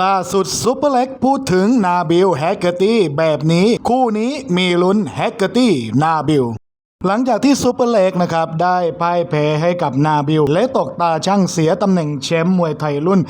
ล่าสุดซุปเปอร์เล็กพูดถึงนาบิลแฮกเกอร์ตี้แบบนี้คู่นี้มีลุ้นแฮกเกอร์ตี้นาบิลหลังจากที่ซูเปอร์เล็กนะครับได้พ่ายแพ้ให้กับนาบิล และตกตาช่างเสียตำแหน่งแชมป์มวยไทยรุ่น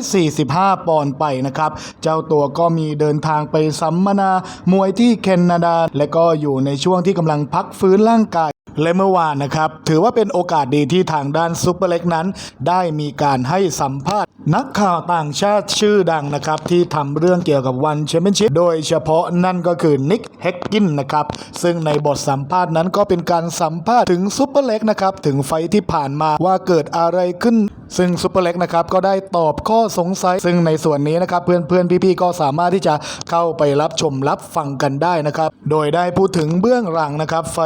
145 ปอนด์ไปนะครับ เจ้าตัวก็มีเดินทางไปสัมมนามวยที่แคนาดา และก็อยู่ในช่วงที่กำลังพักฟื้นร่างกาย และเมื่อวานนะครับ ถือว่าเป็นโอกาสดีที่ทางด้านซูเปอร์เล็กนั้น ได้มีการให้สัมภาษณ์นักข่าวต่างชาติชื่อดังนะครับ ที่ทำเรื่องเกี่ยวกับวันแชมเปี้ยนชิพโดยเฉพาะนั่นก็คือนิกเฮกกินนะครับ ซึ่งในบทสัมภาษณ์นั้นก็เป็นการสัมภาษณ์ถึงซูเปอร์เล็กนะครับ ถึงไฟที่ผ่านมาว่าเกิดอะไรขึ้น ซึ่งซูเปอร์เล็กนะครับก็ได้ตอบข้อสงสัย ซึ่งในส่วนนี้นะครับเพื่อนๆพี่ๆก็สามารถที่จะเข้าไปรับชมรับฟังกันได้นะครับโดยได้พูดถึงเบื้องหลังนะครับไฟ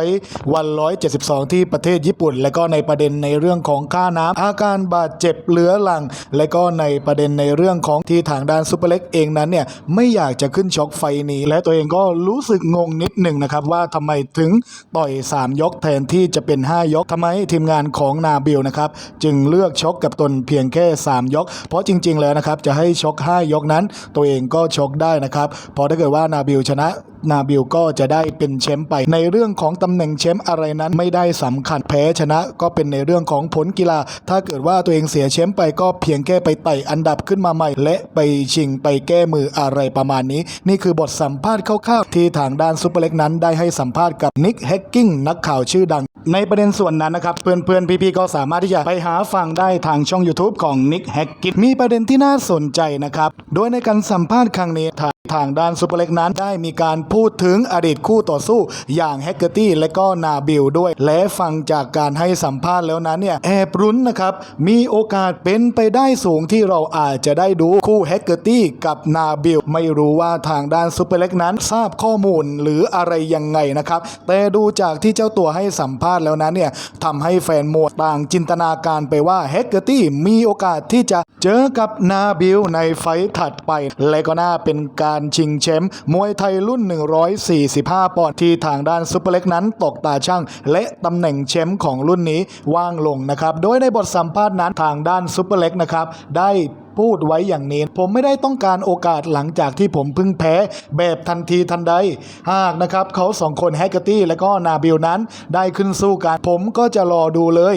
วันร้อย172 ที่ประเทศญี่ปุ่น และก็ในประเด็นในเรื่องของค่าน้ำอาการบาดเจ็บเหลือหลัง และก็ในประเด็นในเรื่องของที่ทางด้านซูเปอร์เล็กเองนั้นเนี่ยไม่อยากจะขึ้นช็อกไฟนี้ และตัวเองก็รู้สึกงงนิดหนึ่งนะครับว่าทำไมถึงต่อย 3 ยกแทนที่จะเป็น 5 ยกทำไมทีมงานของนาบิลนะครับจึงเลือกช็อกกับตนเพียงแค่ 3 ยก เพราะจริง ๆ แล้วนะครับจะให้ช็อก 5 ยกนั้น ตัวเองก็ช็อกได้นะครับพราะถ้าเกิดว่านาบิลชนะนาบิลก็จะได้เป็นแชมป์ไปในเรื่องของตำแหน่งแชมป์อะไรนั้นไม่ได้สำคัญแพ้ชนะก็เป็นในเรื่องของผลกีฬา ถ้าเกิดว่าตัวเองเสียแชมป์ไปก็เพียงแค่ไปไต่อันดับขึ้นมาใหม่ และไปชิงไปแก้มืออะไรประมาณนี้ นี่คือบทสัมภาษณ์คร่าวๆที่ทางด้านซูเปอร์เล็กนั้นได้ให้สัมภาษณ์กับนิกแฮกกิ้งนักข่าวชื่อดัง ในประเด็นส่วนนั้นนะครับเพื่อนๆพี่ๆก็สามารถที่จะไปหาฟังได้ทางช่อง YouTube ของนิกแฮกกิ้งมีประเด็นที่น่าสนใจนะครับโดยในการสัมภาษณ์ครั้งนี้ ทางด้านซูเปอร์เล็กนั้นได้มีการพูดถึงอดีตคู่ต่อสู้อย่างแฮกเกอร์ตี้และก็นาบิลด้วย และฟังจากการให้สัมภาษณ์แล้วนั้นเนี่ยแอบรุ้นนะครับ มีโอกาสเป็นไปได้สูงที่เราอาจจะได้ดูคู่แฮกเกอร์ตี้กับนาบิลไม่รู้ว่าทางด้านซูเปอร์เล็กนั้นทราบข้อมูลหรืออะไรยังไงนะครับ แต่ดูจากที่เจ้าตัวให้สัมภาษณ์แล้วนั้นเนี่ยทำให้แฟนมวยต่างจินตนาการไปว่าแฮกเกอร์ตี้มีโอกาสที่จะเจอกับนาบิลในไฟท์ถัดไป และก็น่าเป็นการชิงแชมป์มวยไทยรุ่น 145 ปอนด์ที่ทางด้านซุปเปอร์เล็กนั้นตกตาช่าง และตำแหน่งแชมป์ของรุ่นนี้ว่างลงนะครับ โดยในบทสัมภาษณ์นั้นทางด้านซุปเปอร์เล็กนะครับได้พูดไว้อย่างนี้ ผมไม่ได้ต้องการโอกาสหลังจากที่ผมพิ่งแพ้แบบทันทีทันใด หากนะครับเขาสองคนแฮกเกอร์ตี้และก็นาบิลนั้น ได้ขึ้นสู้กันผมก็จะรอดูเลย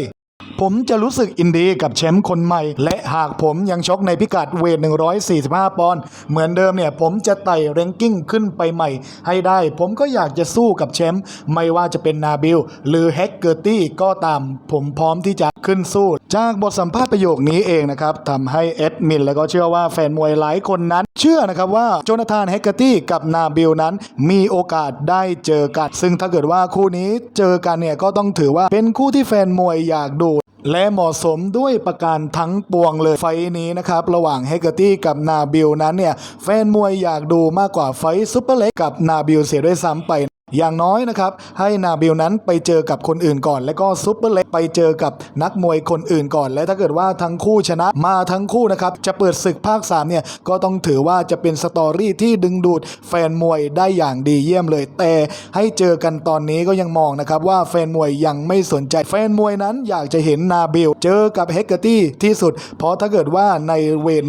ผมจะรู้สึกอินดีกับแชมป์คนใหม่ และหากผมยังชกในพิกัดเวท 145 ปอนด์เหมือนเดิมเนี่ย ผมจะไต่เรงกิ้งขึ้นไปใหม่ ให้ได้ ผมก็อยากจะสู้กับแชมป์ไม่ว่าจะเป็นนาบิล หรือแฮกเกอร์ตี้ก็ตาม ผมพร้อมที่จะขึ้นสู้ จากบทสัมภาษณ์ประโยคนี้เองนะครับทำให้เอ็ดมินแล้วก็เชื่อว่าแฟนมวยหลายคนนั้น เชื่อนะครับว่าโจนาธานแฮกเกอร์ตี้กับนาบิลนั้นมีโอกาสได้เจอกัน ซึ่งถ้าเกิดว่าคู่นี้เจอกันเนี่ยก็ต้องถือว่าเป็นคู่ที่แฟนมวยอยากดูและเหมาะสมด้วยประการทั้งปวงเลยไฟนี้นะครับ ระหว่างเฮกเกอร์ตี้กับนาบิลนั้นเนี่ย แฟนมวยอยากดูมากกว่าไฟซุปเปอร์เล็กกับนาบิลเสียด้วยซ้ำไป อย่างน้อยนะครับ ให้นาบิลนั้นไปเจอกับคนอื่นก่อน และก็ซุปเปอร์เล็กไปเจอกับนักมวยคนอื่นก่อน และถ้าเกิดว่าทั้งคู่ชนะมาทั้งคู่นะครับ จะเปิดศึกภาค 3 เนี่ย ก็ต้องถือว่าจะเป็นสตอรี่ที่ดึงดูดแฟนมวยได้อย่างดีเยี่ยมเลย แต่ให้เจอกันตอนนี้ก็ยังมองนะครับว่าแฟนมวยยังไม่สนใจแฟนมวยนั้นอยากจะเห็นนาบิลเจอกับเฮกเกอร์ตี้ที่สุด เพราะถ้าเกิดว่าในเวท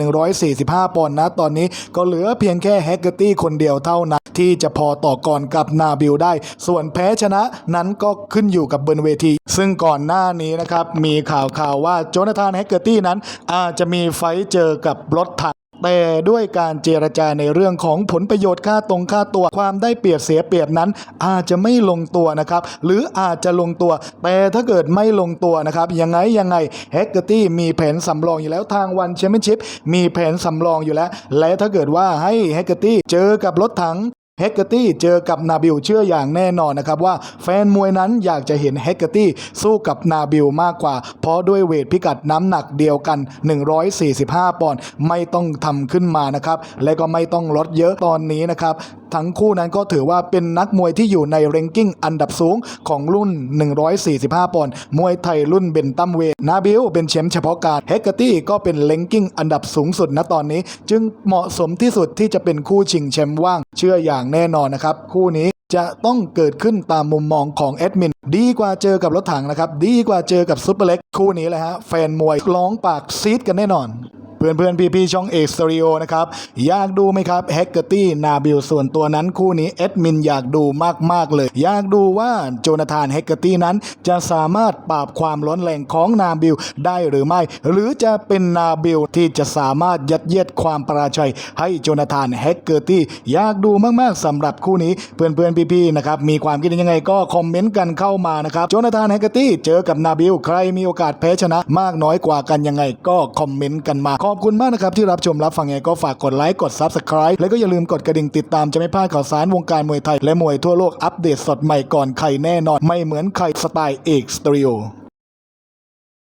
145 ปอนด์นะตอนนี้ก็เหลือเพียงแค่เฮกเกอร์ตี้คนเดียวเท่านั้นที่จะพอต่อกรกับนาบิลได้ ส่วนแพ้ชนะนั้นก็ขึ้นอยู่กับบนเวที ซึ่งก่อนหน้านี้นะครับ มีข่าวข่าวว่าโจนาธานแฮกเกอร์ตี้นั้น อาจจะมีไฟเจอกับรถถังแต่ด้วยการเจรจาในเรื่องของผลประโยชน์ค่าตรงค่าตัวความได้เปรียบเสียเปรียบนั้น อาจจะไม่ลงตัวนะครับ หรืออาจจะลงตัว แต่ถ้าเกิดไม่ลงตัวนะครับยังไงยังไงแฮกเกอร์ตี้มีแผนสำรองอยู่แล้วทางวันแชมเปี้ยนชิพมีแผนสำรองอยู่แล้ว และถ้าเกิดว่าให้แฮกเกอร์ตี้เจอกับรถถัง เฮกเกอร์ตี้เจอกับนาบิลเชื่ออย่างแน่นอนนะครับว่าแฟนมวยนั้นอยากจะเห็นเฮกเกอร์ตี้สู้กับนาบิลมากกว่า เพราะด้วยเวทพิกัดน้ำหนักเดียวกัน 145 ปอนด์ไม่ต้องทำขึ้นมานะครับและก็ไม่ต้องลดเยอะตอนนี้นะครับทั้งคู่นั้นก็ถือว่าเป็นนักมวยที่อยู่ในเรงกิ้งอันดับสูงของรุ่น 145 ปอนด์มวยไทยรุ่นเบนตัมเวทนาบิลเป็นแชมป์เฉพาะการเฮกเกอร์ตี้ก็เป็นเรงกิ้งอันดับสูงสุดณตอนนี้ จึงเหมาะสมที่สุดที่จะเป็นคู่ชิงแชมป์ว่างเชื่ออย่างแน่นอนนะครับ คู่นี้จะต้องเกิดขึ้นตามมุมมองของแอดมิน ดีกว่าเจอกับรถถังนะครับ ดีกว่าเจอกับซุปเปอร์เล็กคู่นี้เลยฮะแฟนมวยร้องปากซีดกันแน่นอน เพื่อนเพื่อนพี่พี่ๆช่องเอกสตูดิโอนะครับ อยากดูไหมครับแฮกเกอร์ตี้นาบิลส่วนตัวนั้นคู่นี้แอดมินอยากดูมาก ๆ เลย อยากดูว่าโจนาธานแฮกเกอร์ตี้นั้น จะสามารถปราบความร้อนแรงของนาบิลได้หรือไม่ หรือจะเป็นนาบิลที่จะสามารถยัดเยียดความประชัย ให้โจนาธานแฮกเกอร์ตี้อยากดูมาก ๆสำหรับคู่นี้เพื่อนเพื่อนพี่พี่ๆนะครับมีความคิดยังไงก็คอมเมนต์กันเข้ามานะครับโจนาธานแฮกเกอร์ตี้เจอกับนาบิลใครมีโอกาสแพ้ชนะมากน้อยกว่ากันยังไงก็คอมเมนต์กันมาอบคุณมากนะครับที่รับชมรับฟังไงก็ฝากกดไลค์กด Subscribe แล้วก็อย่าลืมกดกระดิ่งติดตามจะไม่พลาดข่าวสารวงการมวยไทย และมวยทั่วโลกอัปเดตสดใหม่ก่อนใครแน่นอน ไม่เหมือนใครสไตล์เอกสตรีโอ